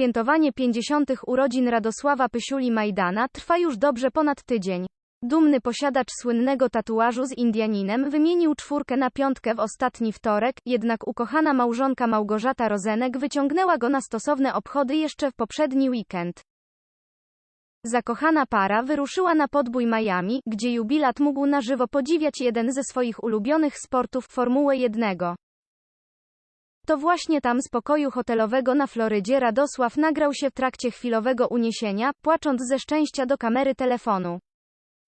Świętowanie 50. urodzin Radosława Pysiuli Majdana trwa już dobrze ponad tydzień. Dumny posiadacz słynnego tatuażu z Indianinem wymienił czwórkę na piątkę w ostatni wtorek, jednak ukochana małżonka Małgorzata Rozenek wyciągnęła go na stosowne obchody jeszcze w poprzedni weekend. Zakochana para wyruszyła na podbój Miami, gdzie jubilat mógł na żywo podziwiać jeden ze swoich ulubionych sportów Formułę 1. To właśnie tam z pokoju hotelowego na Florydzie Radosław nagrał się w trakcie chwilowego uniesienia, płacząc ze szczęścia do kamery telefonu.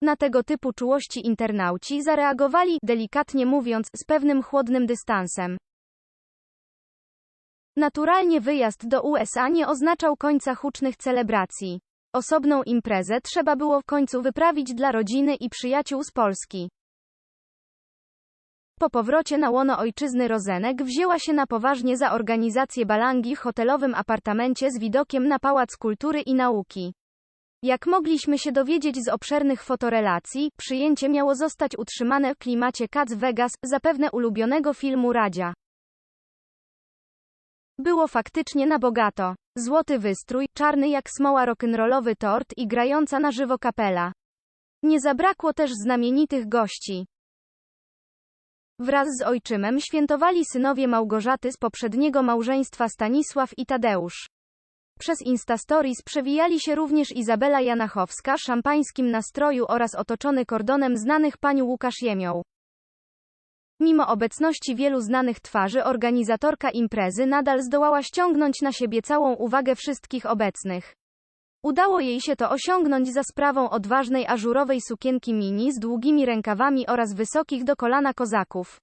Na tego typu czułości internauci zareagowali, delikatnie mówiąc, z pewnym chłodnym dystansem. Naturalnie wyjazd do USA nie oznaczał końca hucznych celebracji. Osobną imprezę trzeba było w końcu wyprawić dla rodziny i przyjaciół z Polski. Po powrocie na łono ojczyzny Rozenek wzięła się na poważnie za organizację balangi w hotelowym apartamencie z widokiem na Pałac Kultury i Nauki. Jak mogliśmy się dowiedzieć z obszernych fotorelacji, przyjęcie miało zostać utrzymane w klimacie Cats Vegas, zapewne ulubionego filmu Radzia. Było faktycznie na bogato. Złoty wystrój, czarny jak smoła rock'n'rollowy tort i grająca na żywo kapela. Nie zabrakło też znamienitych gości. Wraz z ojczymem świętowali synowie Małgorzaty z poprzedniego małżeństwa Stanisław i Tadeusz. Przez Instastories przewijali się również Izabela Janachowska, szampańskim nastroju oraz otoczony kordonem znanych pań Łukasz Jemioł. Mimo obecności wielu znanych twarzy organizatorka imprezy nadal zdołała ściągnąć na siebie całą uwagę wszystkich obecnych. Udało jej się to osiągnąć za sprawą odważnej ażurowej sukienki mini z długimi rękawami oraz wysokich do kolana kozaków.